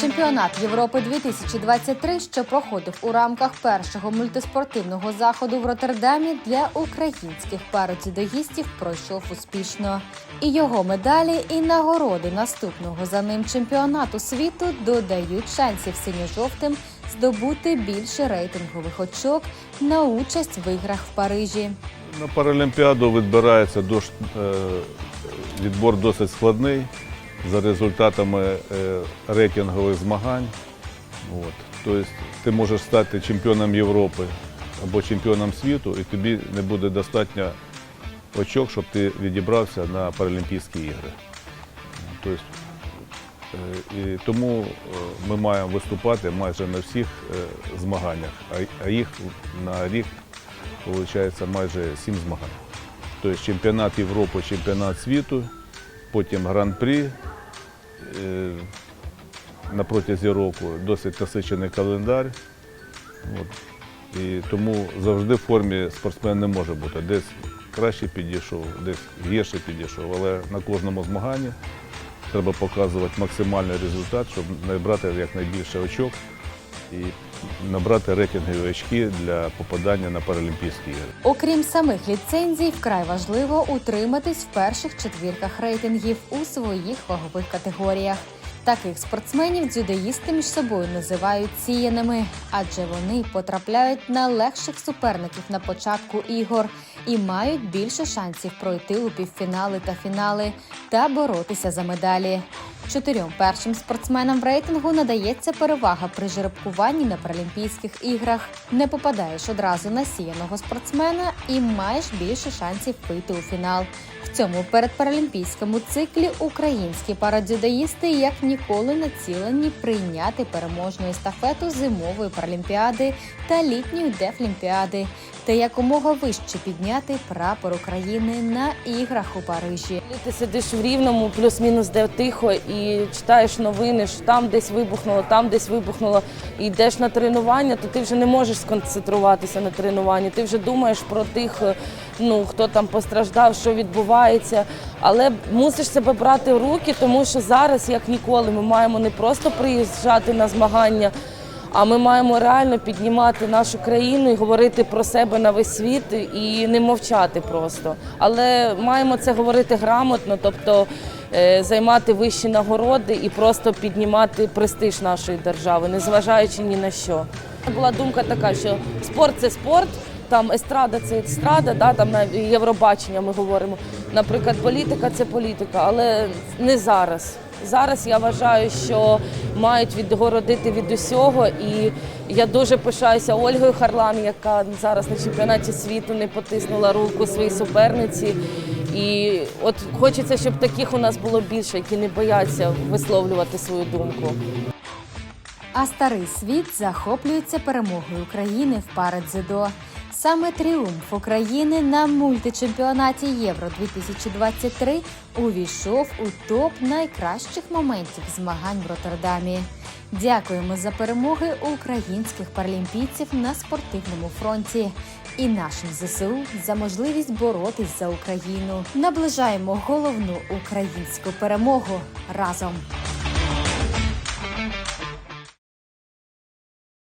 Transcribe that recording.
Чемпіонат Європи 2023, що проходив у рамках першого мультиспортивного заходу в Роттердамі для українських пародзюдоїстів, пройшов успішно. І його медалі і нагороди наступного за ним чемпіонату світу додають шансів синьо-жовтим здобути більше рейтингових очок на участь в іграх в Парижі. На Паралімпіаду відбирається дос- е, відбор досить складний за результатами е, рейтингових змагань. От. Тобто ти можеш стати чемпіоном Європи або чемпіоном світу, і тобі не буде достатньо очок, щоб ти відібрався на Паралімпійські ігри. Тобто, е, і тому е, ми маємо виступати майже на всіх змаганнях, а- їх на рік виходить майже сім змагань. Тобто чемпіонат Європи, чемпіонат світу, потім гран-прі е, на протязі року, досить насичений календар. От. І тому завжди в формі спортсмен не може бути. Десь краще підійшов, десь гірше підійшов, але на кожному змаганні треба показувати максимальний результат, щоб набрати якнайбільше очок і набрати рейтингові очки для попадання на Паралімпійські ігри. Окрім самих ліцензій, вкрай важливо утриматись в перших четвірках рейтингів у своїх вагових категоріях. Таких спортсменів дзюдоїсти між собою називають сіяними, адже вони потрапляють на легших суперників на початку ігор і мають більше шансів пройти у півфінали та фінали та боротися за медалі. Чотирьом першим спортсменам в рейтингу надається перевага при жеребкуванні на Паралімпійських іграх. Не попадаєш одразу на сіяного спортсмена і маєш більше шансів вийти у фінал. В цьому передпаралімпійському циклі українські парадзюдоїсти як ніколи націлені прийняти переможну естафету зимової паралімпіади та літньої дефлімпіади та якомога вище підняти прапор України на іграх у Парижі. Ти сидиш в рівному, плюс-мінус де тихо, і читаєш новини, що там десь вибухнуло, там десь вибухнуло, і йдеш на тренування, то ти вже не можеш сконцентруватися на тренуванні. Ти вже думаєш про тих, е, ну хто там постраждав, що відбувається. Але мусиш себе брати в руки, тому що зараз, як ніколи, ми маємо не просто приїжджати на змагання. А ми маємо реально піднімати нашу країну і говорити про себе на весь світ і не мовчати просто. Але маємо це говорити грамотно, тобто е, займати вищі нагороди і просто піднімати престиж нашої держави, незважаючи ні на що. Була думка така, що спорт це спорт. Там естрада це естрада, да, там на Євробачення ми говоримо. Наприклад, політика це політика, але не зараз. Зараз я вважаю, що мають відгородити від усього, і я дуже пишаюся Ольгою Харлан, яка зараз на чемпіонаті світу не потиснула руку своїй суперниці. І от хочеться, щоб таких у нас було більше, які не бояться висловлювати свою думку. А старий світ захоплюється перемогою України в парадзюдо. Саме тріумф України на мультичемпіонаті Євро 2023 увійшов у топ найкращих моментів змагань в Роттердамі. Дякуємо за перемоги українських паралімпійців на спортивному фронті і нашим ЗСУ за можливість боротись за Україну. Наближаємо головну українську перемогу разом.